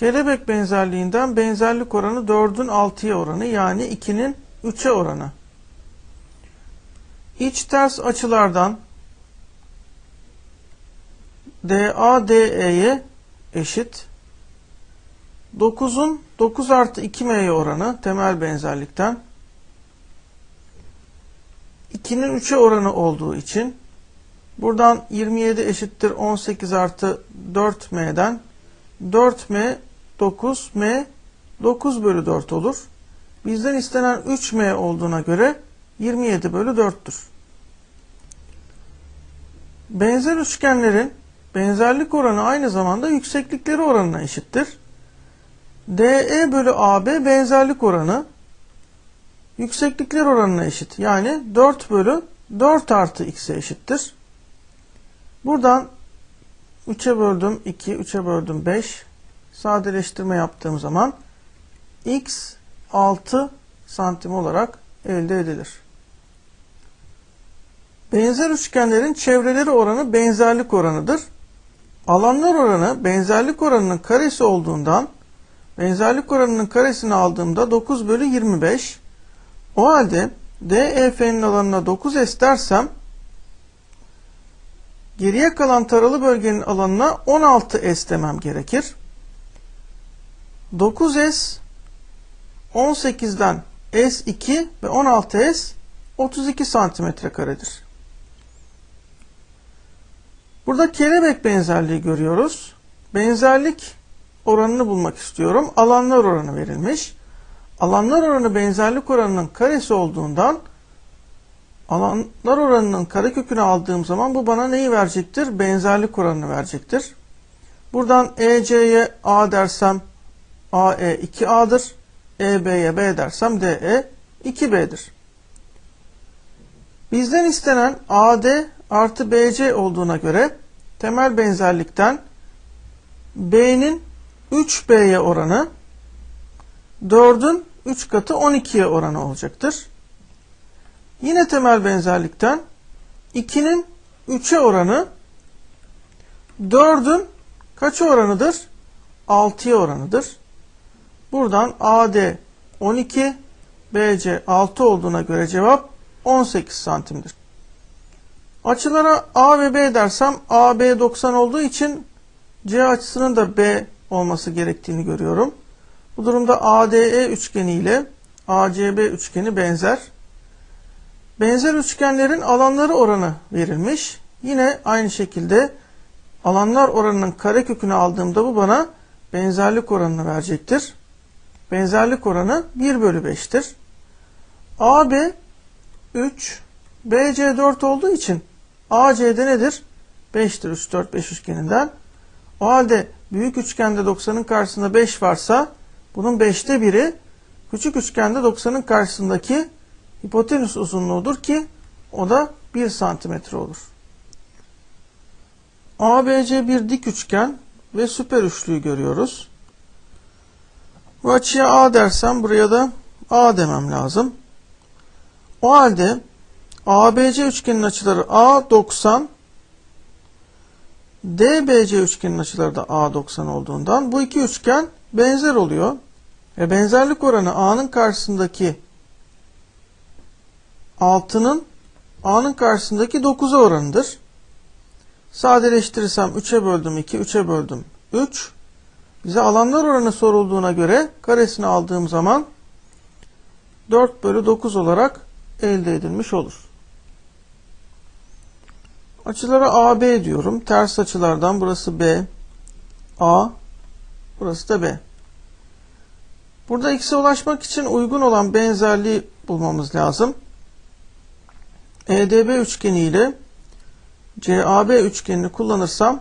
Kelebek benzerliğinden benzerlik oranı 4'ün 6'ya oranı yani 2'nin 3'e oranı. İç ters açılardan DA DE'ye eşit. 9'un 9 artı 2M'ye oranı temel benzerlikten. 2'nin 3'e oranı olduğu için buradan 27 eşittir 18 artı 4M'den 4M 9M 9 bölü 4 olur. Bizden istenen 3M olduğuna göre 27 bölü 4'tür. Benzer üçgenlerin benzerlik oranı aynı zamanda yükseklikleri oranına eşittir. DE bölü AB benzerlik oranı yükseklikler oranına eşit. Yani 4 bölü 4 artı x'e eşittir. Buradan 3'e böldüm 2, 3'e böldüm 5. Sadeleştirme yaptığım zaman x 6 santim olarak elde edilir. Benzer üçgenlerin çevreleri oranı benzerlik oranıdır. Alanlar oranı benzerlik oranının karesi olduğundan benzerlik oranının karesini aldığımda 9 bölü 25. O halde DEF'nin alanına 9S dersem geriye kalan taralı bölgenin alanına 16S demem gerekir. 9S 18'den S2 ve 16S 32 santimetre karedir. Burada kelebek benzerliği görüyoruz. Benzerlik oranını bulmak istiyorum. Alanlar oranı verilmiş. Alanlar oranı benzerlik oranının karesi olduğundan alanlar oranının karekökünü aldığım zaman bu bana neyi verecektir? Benzerlik oranını verecektir. Buradan EC'ye A dersem AE 2A'dır. EB'ye B dersem DE 2B'dir. Bizden istenen AD artı BC olduğuna göre temel benzerlikten B'nin 3B'ye oranı 4'ün 3 katı 12'ye oranı olacaktır. Yine temel benzerlikten 2'nin 3'e oranı 4'ün kaça oranıdır? 6'ya oranıdır. Buradan AD 12, BC 6 olduğuna göre cevap 18 santimdir. Açılara A ve B dersem AB 90 olduğu için C açısının da B olması gerektiğini görüyorum. Bu durumda ADE üçgeni ile ACB üçgeni benzer. Benzer üçgenlerin alanları oranı verilmiş. Yine aynı şekilde alanlar oranının karekökünü aldığımda bu bana benzerlik oranını verecektir. Benzerlik oranı 1 bölü 5'tir. AB 3, BC 4 olduğu için AC'de nedir? 5'tir 3, 4, 5 üçgeninden. O halde büyük üçgende 90'ın karşısında 5 varsa bunun 5'te biri küçük üçgende 90'ın karşısındaki hipotenüs uzunluğudur ki o da 1 santimetre olur. ABC bir dik üçgen ve süper üçlüyü görüyoruz. Bu açıya A dersem buraya da A demem lazım. O halde ABC üçgenin açıları A 90 DBC üçgenin açıları da A 90 olduğundan bu iki üçgen benzer oluyor. Ve benzerlik oranı A'nın karşısındaki 6'nın A'nın karşısındaki 9'a oranıdır. Sadeleştirirsem 3'e böldüm 2, 3'e böldüm 3. Bize alanlar oranı sorulduğuna göre karesini aldığım zaman 4 bölü 9 olarak elde edilmiş olur. Açılara AB diyorum. Ters açılardan burası B, A, burası da B. Burada x'e ulaşmak için uygun olan benzerliği bulmamız lazım. EDB üçgeni ile CAB üçgenini kullanırsam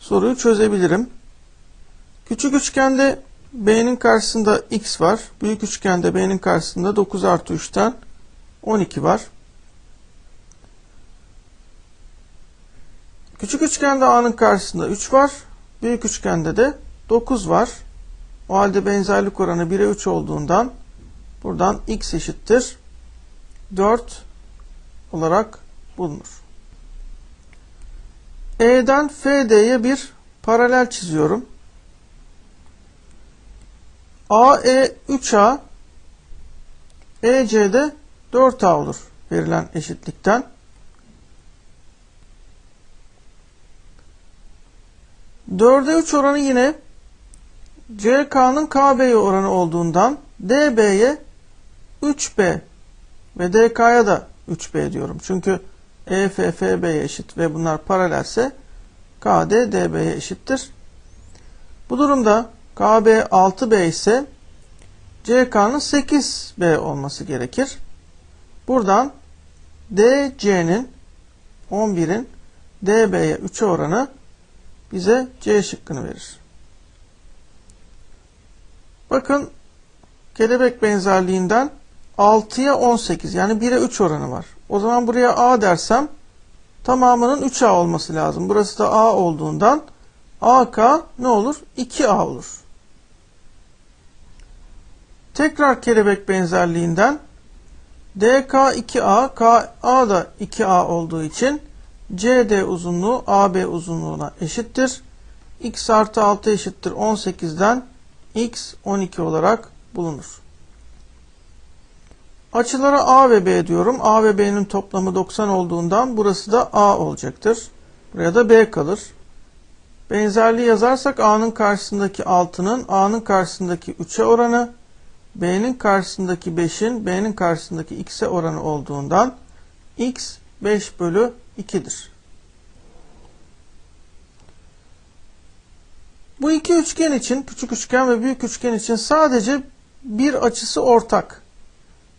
soruyu çözebilirim. Küçük üçgende B'nin karşısında x var. Büyük üçgende B'nin karşısında 9 artı 3'ten 12 var. Küçük üçgende A'nın karşısında 3 var. Büyük üçgende de 9 var. O halde benzerlik oranı 1'e 3 olduğundan buradan x eşittir 4 olarak bulunur. E'den FD'ye bir paralel çiziyorum. AE 3A EC'de 4A olur verilen eşitlikten. Dörde 3 oranı yine CK'nın KB'ye oranı olduğundan DB'ye 3B ve DK'ya da 3B diyorum. Çünkü EF FB'ye eşit ve bunlar paralelse KD DB'ye eşittir. Bu durumda KB 6B ise CK'nın 8B olması gerekir. Buradan DC'nin 11'in DB'ye 3'e oranı bize C şıkkını verir. Bakın kelebek benzerliğinden 6'ya 18 yani 1'e 3 oranı var. O zaman buraya A dersem tamamının 3A olması lazım. Burası da A olduğundan AK ne olur? 2A olur. Tekrar kelebek benzerliğinden DK 2A, KA da 2A olduğu için CD uzunluğu AB uzunluğuna eşittir. X artı 6 eşittir 18'den X 12 olarak bulunur. Açılara A ve B diyorum. A ve B'nin toplamı 90 olduğundan burası da A olacaktır. Buraya da B kalır. Benzerliği yazarsak A'nın karşısındaki 6'nın A'nın karşısındaki 3'e oranı, B'nin karşısındaki 5'in B'nin karşısındaki X'e oranı olduğundan X 5 bölü 2'dir. Bu iki üçgen için, küçük üçgen ve büyük üçgen için sadece bir açısı ortak.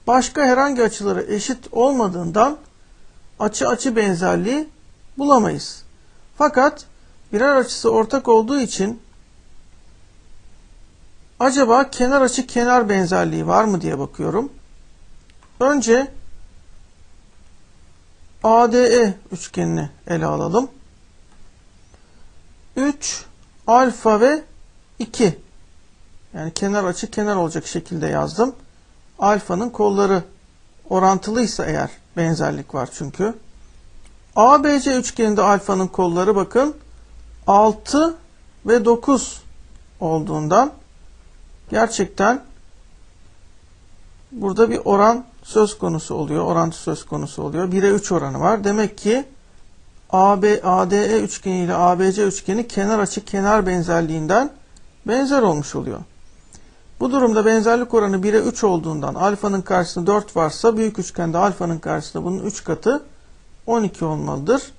Başka herhangi açıları eşit olmadığından açı açı benzerliği bulamayız. Fakat birer açısı ortak olduğu için acaba kenar açı kenar benzerliği var mı diye bakıyorum. Önce ADE üçgenini ele alalım. 3 alfa ve 2 yani kenar açı kenar olacak şekilde yazdım. Alfanın kolları orantılıysa eğer benzerlik var çünkü. ABC üçgeninde alfanın kolları bakın 6 ve 9 olduğundan gerçekten burada bir oran söz konusu oluyor. Orantı söz konusu oluyor. 1'e 3 oranı var. Demek ki AB, ADE üçgeni ile ABC üçgeni kenar açı kenar benzerliğinden benzer olmuş oluyor. Bu durumda benzerlik oranı 1'e 3 olduğundan alfanın karşısında 4 varsa büyük üçgende alfanın karşısında bunun 3 katı 12 olmalıdır.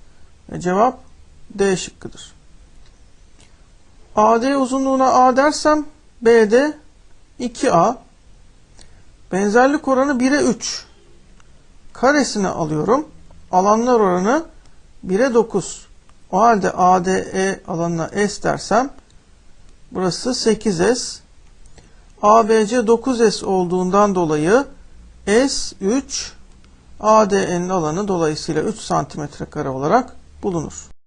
E cevap D şıkkıdır. AD uzunluğuna A dersem BD 2A. Benzerlik oranı 1'e 3. Karesini alıyorum. Alanlar oranı 1'e 9. O halde ADE alanına S dersem burası 8S. ABC 9S olduğundan dolayı S 3 AD'nin alanı dolayısıyla 3 santimetre kare olarak bulunur.